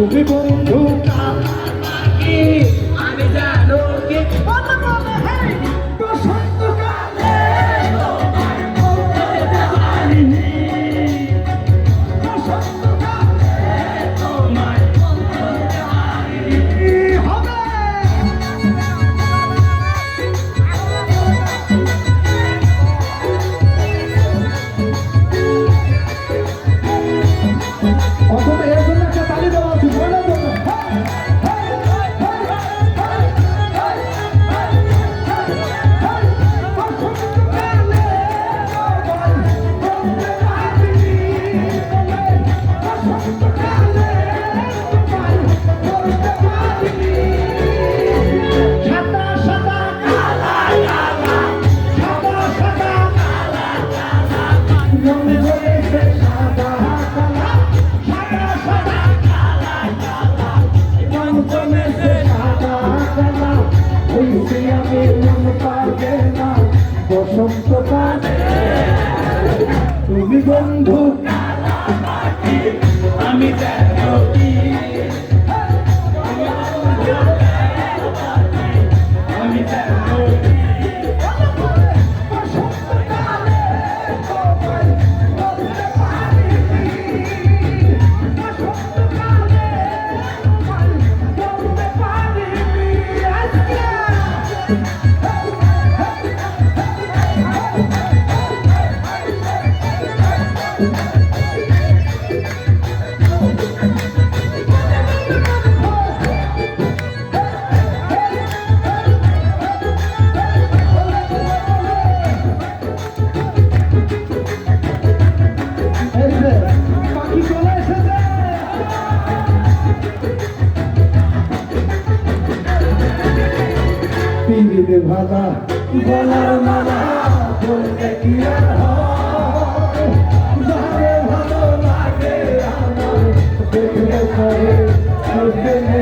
তুমি বন্ধু আমি জানো বন্ধু। আমি দেখ পীর ভালা গলার মালা বলতে কি আর ভালো লাগে আমার দেখলে পরে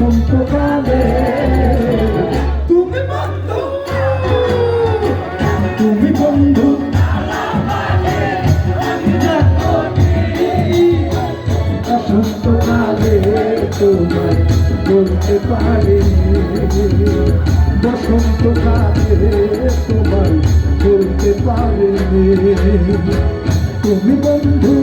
বসন্ত কালে তুমি বন্ধু। তুমি তুমি বন্ধু